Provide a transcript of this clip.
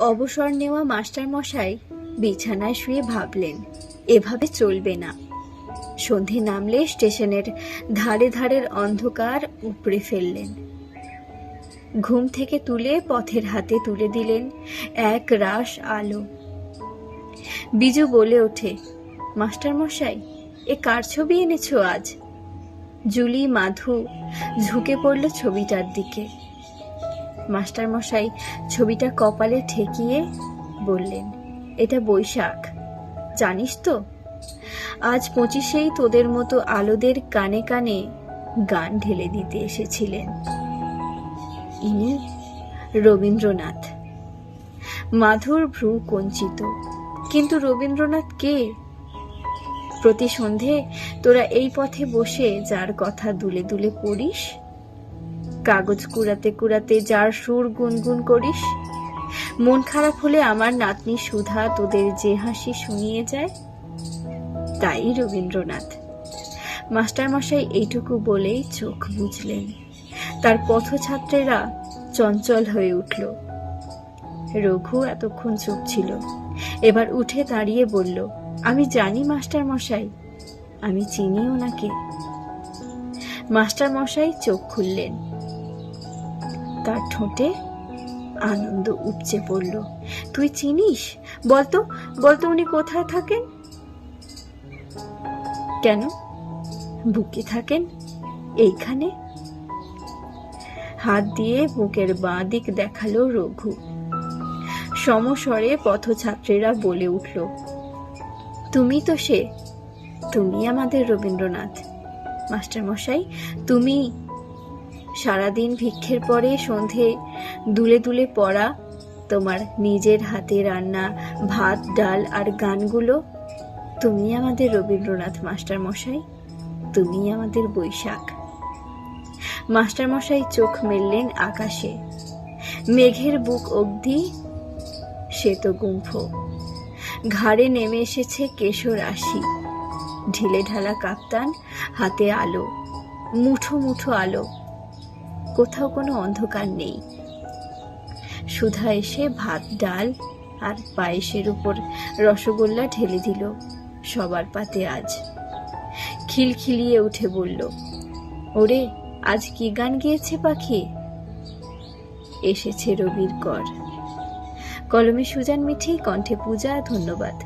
অবসর নেওয়া মাস্টার মশাই বিছানায় শুয়ে ভাবলেন, এভাবে চলবে না। সন্ধে নামলে স্টেশনের ধারে ধারের অন্ধকার উপড়ে ফেললেন। ঘুম থেকে তুলে পথের হাতে তুলে দিলেন এক রাস আলো। বিজু বলে ওঠে মাস্টার মশাই এ কার ছবি এনেছো আজ? জুলি মাধু ঝুঁকে পড়ল ছবিটার দিকে। মাস্টার মশাই ছবিটা কপালে ঠেকিয়ে বললেন, এটা বৈশাখ। জানিস তো? আজ পঁচিশেই তোদের মতো আলোদের কানে কানে গান ঢেলে দিতে এসেছিলেন। ইনি রবীন্দ্রনাথ। মাধুর ভ্রু কঞ্চিত। কিন্তু রবীন্দ্রনাথ কে? প্রতি সন্ধে তোরা এই পথে বসে যার কথা দুলে দুলে পড়িস কাগজ কুড়াতে কুড়াতে যার সুর গুনগুন করিস। মন খারাপ হলে আমার নাতনি সুধা তোদের যে হাসি শুনিয়ে যায়, তাই রবীন্দ্রনাথ। মাস্টারমশাই এইটুকু বলেই চোখ বুঝলেন তার পথছাত্রেরা চঞ্চল হয়ে উঠল। রঘু এতক্ষণ চুপ ছিল। এবার উঠে দাঁড়িয়ে বলল, আমি জানি মাস্টার মশাই আমি চিনি ওনাকে মাস্টার মশাই চোখ খুললেন। তার ঠোঁটে আনন্দ উপচে পড়ল। তুই চিনিস? বলতো বলতো উনি কোথায় থাকেন? কেন? বুকে থাকেন? এইখানে? হাত দিয়ে বুকের বাঁ দিক দেখাল রঘু। সমস্বরে পথছাত্রীরা বলে উঠল, তুমি তো সে, তুমি আমাদের রবীন্দ্রনাথ। মাস্টার মশাই তুমি সারাদিন ভিক্ষের পরে সন্ধে দুলে দুলে পড়া, তোমার নিজের হাতে রান্না, ভাত, ডাল আর গানগুলো? তুমি আমাদের রবীন্দ্রনাথ মাস্টার মশাই তুমি আমাদের বৈশাখ। মাস্টার মশাই চোখ মেললেন আকাশে। মেঘের বুক অবধি শ্বেত গুম্ফ। ঘাড়ে নেমে এসেছে কেশর আশি। ঢিলে ঢালা কাপ্তান, হাতে আলো, মুঠো মুঠো আলো। কোথাও কোনো অন্ধকার নেই। সুধা এসে ভাত, ডাল আর পায়েসের উপর রসগোল্লা ঢেলে দিল সবার পাতে আজ। খিলখিলিয়ে উঠে বলল, ওরে, আজ কি গান গেয়েছে পাখি? এসেছে রবির কর। কলমে সুজান মিঠি, কণ্ঠে পূজা, ধন্যবাদ।